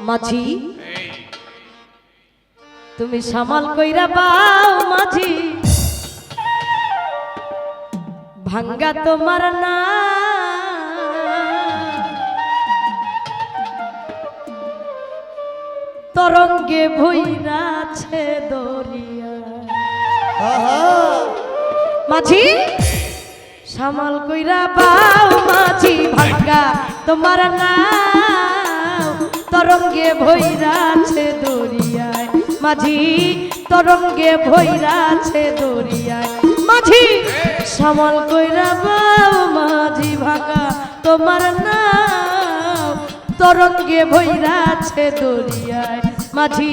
মাঝি। তুমি সামাল কইরা পাও মাঝি। ভাঙ্গা তোমার না। তরঙ্গে ভইরাছে দরিয়া। মাঝি সামাল কইরা পাও মাঝি। ভাঙ্গা তোমার নাম তরঙ্গে ভৈরাছে দরিয়ায়। মাঝি, তরঙ্গে ভৈরাছে দরিয়ায়। মাঝি সামাল কইরা পাও মাঝি ভাঙ্গা তোমার নাম তরঙ্গে ভৈরাছে দরিয়ায়। মাঝি,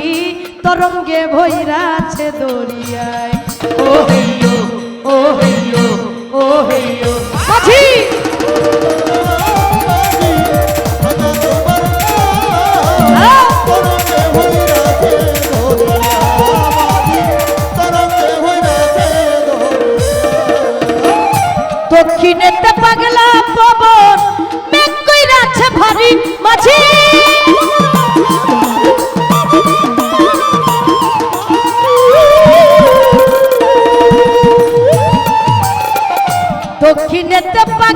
তরঙ্গে ভৈরাছে দরিয়ায়। ও হেইয়ো ও হেইয়ো ও হেইয়ো। মাঝি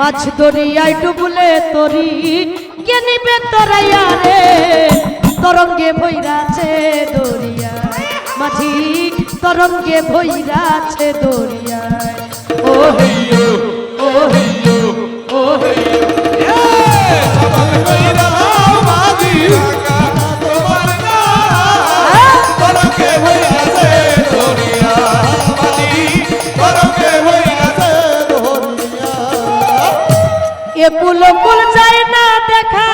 মাছ দরিয়ায় ডুবলে তরি। কে নিবে তরাইয়া রে, তরঙ্গে ভৈরাছে দরিয়া। মাঝি, তরঙ্গে ভৈরাছে দরিয়ায় ও হেইয়ো ও হেইয়ো ও হেইয়ো। একুল কুল যায় না দেখা।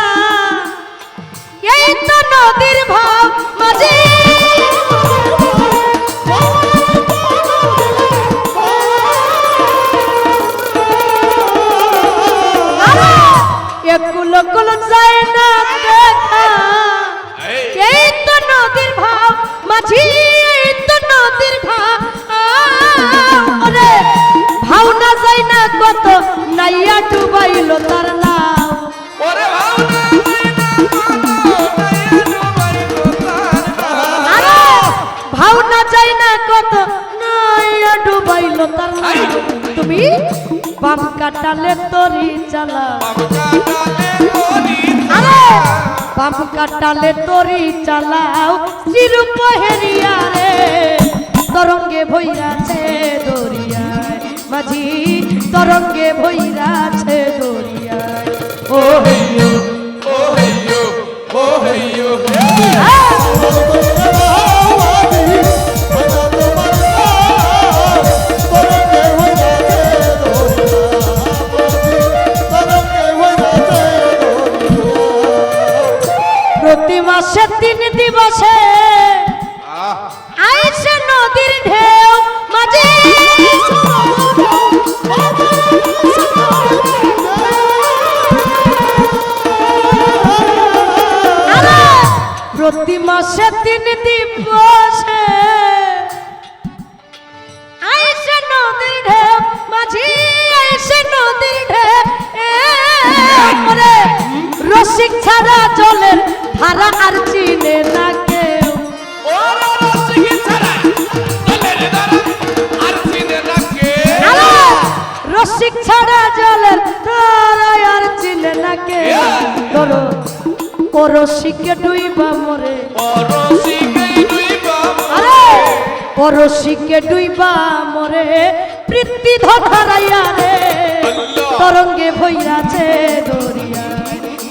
এই তো নদীর ভাব মাঝে। একুল কুল যায় না দেখা। এই। তো নদীর ভাব মাঝি এই তো নদীর ভাব ভাও না যায় না কত নাইয়া ডুবাইল তার তুমি বাম কাটালে তরি চালা। বাম কাটালে তরি চালাও চিরূপ হেরিয়া রে তরঙ্গে ভৈরাছে দরিয়ায়। মাঝি তরঙ্গে ভৈরাছে দরিয়ায়। ও হেইয়ো দিবসে। আইসে নদীর ঢেউ মাঝে। প্রতি মাসে তিন দিবসে আর চিনে না কেউ। রসিক ছাড়া জলের ধারা আর চিনে না কেউ। ধরো ও রসিকে ডুইবা মরে। পরশিকে ডুইবা মরে। প্রীতি ধরাইয়া রে। তরঙ্গে ভৈরাছে দরিয়ায়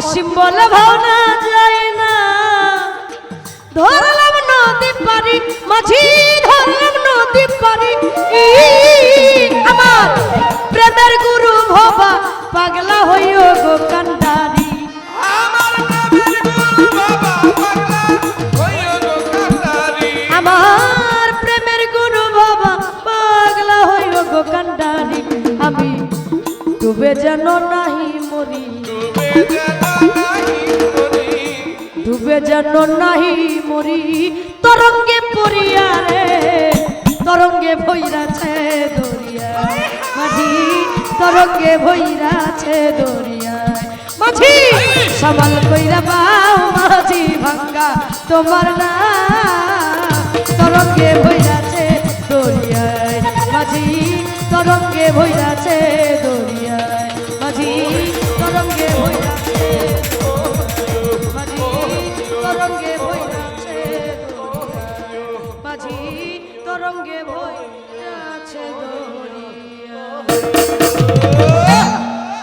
অসীম বলে ভাবনা যায় না। ধরলাম নদী পারি মাঝি ধরলাম নদী পারি আমার প্রেমের গুরু ভবা পাগলা হইও গো কান্ডারি। আমার প্রেমের গুরু বাবা পাগলা হইও গো কান্ডারি। আমার প্রেমের গুরু বাবা পাগলা হইল গো কান্ডারি। আমি ডুবে যেন নাহি মরি। ডুবে যেন নাহি মরি, তরঙ্গে পড়িয়া রে, তরঙ্গে ভৈরাছে দরিয়া। মাঝি, তরঙ্গে ভৈরাছে দরিয়া। মাঝি, সমাল কইরা বাও মাঝি ভাঙ্গা তোমার না। তরঙ্গে ভৈরাছে দরিয়ায়। মাঝি, তরঙ্গে ভৈরাছে